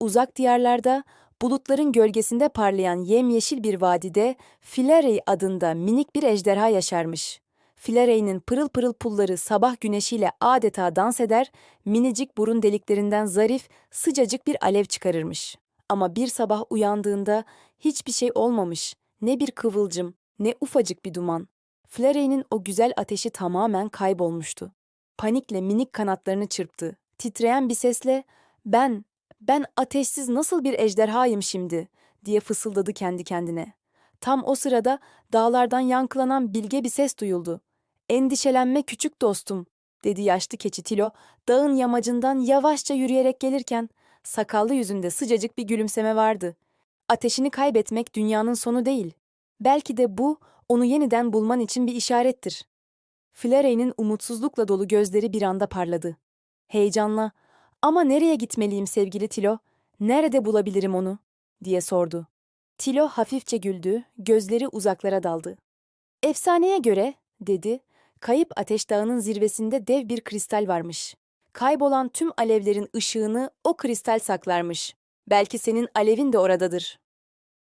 Uzak diyarlarda, bulutların gölgesinde parlayan yemyeşil bir vadide Filarey adında minik bir ejderha yaşarmış. Filarey'nin pırıl pırıl pulları sabah güneşiyle adeta dans eder, minicik burun deliklerinden zarif, sıcacık bir alev çıkarırmış. Ama bir sabah uyandığında hiçbir şey olmamış, ne bir kıvılcım, ne ufacık bir duman. Filarey'nin o güzel ateşi tamamen kaybolmuştu. Panikle minik kanatlarını çırptı. Titreyen bir sesle "Ben, ben ateşsiz nasıl bir ejderhayım şimdi?" diye fısıldadı kendi kendine. Tam o sırada dağlardan yankılanan bilge bir ses duyuldu. "Endişelenme küçük dostum." dedi yaşlı keçi Tilo, dağın yamacından yavaşça yürüyerek gelirken sakallı yüzünde sıcacık bir gülümseme vardı. Ateşini kaybetmek dünyanın sonu değil. Belki de bu onu yeniden bulman için bir işarettir. Flarey'nin umutsuzlukla dolu gözleri bir anda parladı. Heyecanla, "Ama nereye gitmeliyim sevgili Tilo? Nerede bulabilirim onu?" diye sordu. Tilo hafifçe güldü, gözleri uzaklara daldı. "Efsaneye göre," dedi, "Kayıp Ateş Dağı'nın zirvesinde dev bir kristal varmış. Kaybolan tüm alevlerin ışığını o kristal saklarmış. Belki senin alevin de oradadır."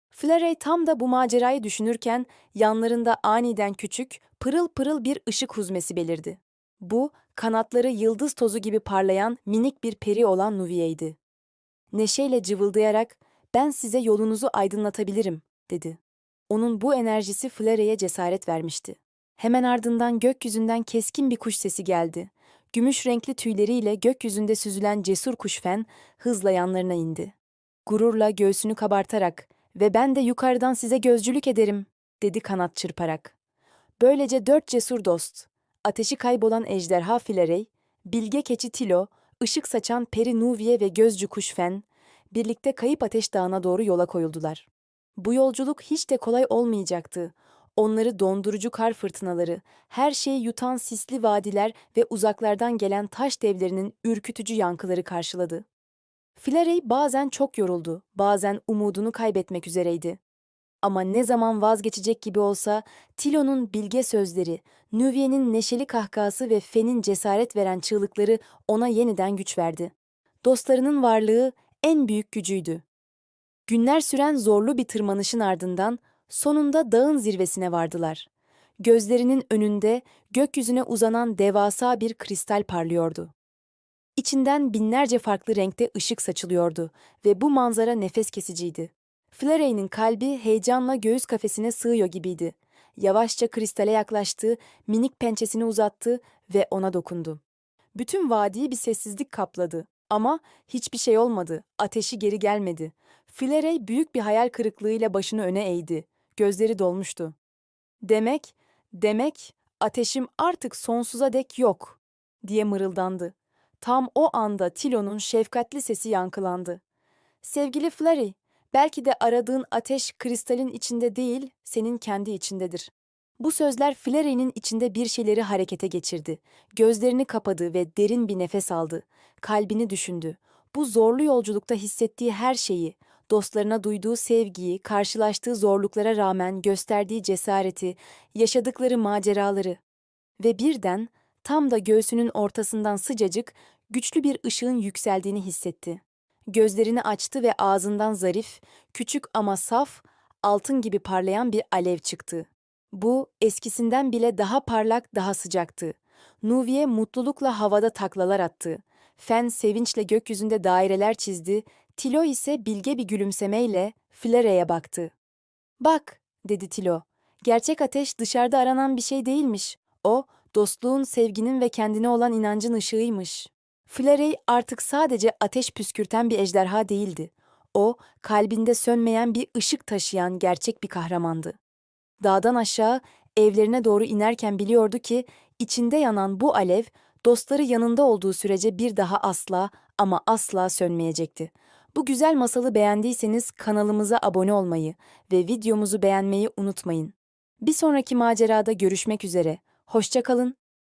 Flarey tam da bu macerayı düşünürken yanlarında aniden küçük, pırıl pırıl bir ışık huzmesi belirdi. Bu, kanatları yıldız tozu gibi parlayan minik bir peri olan Nuviye'ydi. Neşeyle cıvıldayarak, ben size yolunuzu aydınlatabilirim, dedi. Onun bu enerjisi Flarey'e cesaret vermişti. Hemen ardından gökyüzünden keskin bir kuş sesi geldi. Gümüş renkli tüyleriyle gökyüzünde süzülen cesur kuş fen hızla yanlarına indi. Gururla göğsünü kabartarak, ve ben de yukarıdan size gözcülük ederim, dedi kanat çırparak. Böylece dört cesur dost, ateşi kaybolan ejderha Filarey, bilge keçi Tilo, ışık saçan peri Nuviye ve gözcü kuş Fen, birlikte Kayıp Ateş Dağı'na doğru yola koyuldular. Bu yolculuk hiç de kolay olmayacaktı. Onları dondurucu kar fırtınaları, her şeyi yutan sisli vadiler ve uzaklardan gelen taş devlerinin ürkütücü yankıları karşıladı. Filarey bazen çok yoruldu, bazen umudunu kaybetmek üzereydi. Ama ne zaman vazgeçecek gibi olsa Tilo'nun bilge sözleri, Nüviye'nin neşeli kahkahası ve Fen'in cesaret veren çığlıkları ona yeniden güç verdi. Dostlarının varlığı en büyük gücüydü. Günler süren zorlu bir tırmanışın ardından sonunda dağın zirvesine vardılar. Gözlerinin önünde gökyüzüne uzanan devasa bir kristal parlıyordu. İçinden binlerce farklı renkte ışık saçılıyordu ve bu manzara nefes kesiciydi. Flarey'nin kalbi heyecanla göğüs kafesine sığıyor gibiydi. Yavaşça kristale yaklaştı, minik pençesini uzattı ve ona dokundu. Bütün vadiyi bir sessizlik kapladı. Ama hiçbir şey olmadı, ateşi geri gelmedi. Flarey büyük bir hayal kırıklığıyla başını öne eğdi. Gözleri dolmuştu. Demek, demek ateşim artık sonsuza dek yok, diye mırıldandı. Tam o anda Tilo'nun şefkatli sesi yankılandı. Sevgili Flurry, belki de aradığın ateş kristalin içinde değil, senin kendi içindedir. Bu sözler Flurry'nin içinde bir şeyleri harekete geçirdi. Gözlerini kapadı ve derin bir nefes aldı. Kalbini düşündü. Bu zorlu yolculukta hissettiği her şeyi, dostlarına duyduğu sevgiyi, karşılaştığı zorluklara rağmen gösterdiği cesareti, yaşadıkları maceraları. Ve birden tam da göğsünün ortasından sıcacık, güçlü bir ışığın yükseldiğini hissetti. Gözlerini açtı ve ağzından zarif, küçük ama saf, altın gibi parlayan bir alev çıktı. Bu eskisinden bile daha parlak, daha sıcaktı. Nuviye mutlulukla havada taklalar attı. Fen sevinçle gökyüzünde daireler çizdi, Tilo ise bilge bir gülümsemeyle Flare'ye baktı. Bak, dedi Tilo. Gerçek ateş dışarıda aranan bir şey değilmiş. O, dostluğun, sevginin ve kendine olan inancın ışığıymış. Flarey artık sadece ateş püskürten bir ejderha değildi. O, kalbinde sönmeyen bir ışık taşıyan gerçek bir kahramandı. Dağdan aşağı, evlerine doğru inerken biliyordu ki, içinde yanan bu alev, dostları yanında olduğu sürece bir daha asla ama asla sönmeyecekti. Bu güzel masalı beğendiyseniz kanalımıza abone olmayı ve videomuzu beğenmeyi unutmayın. Bir sonraki macerada görüşmek üzere. Hoşçakalın,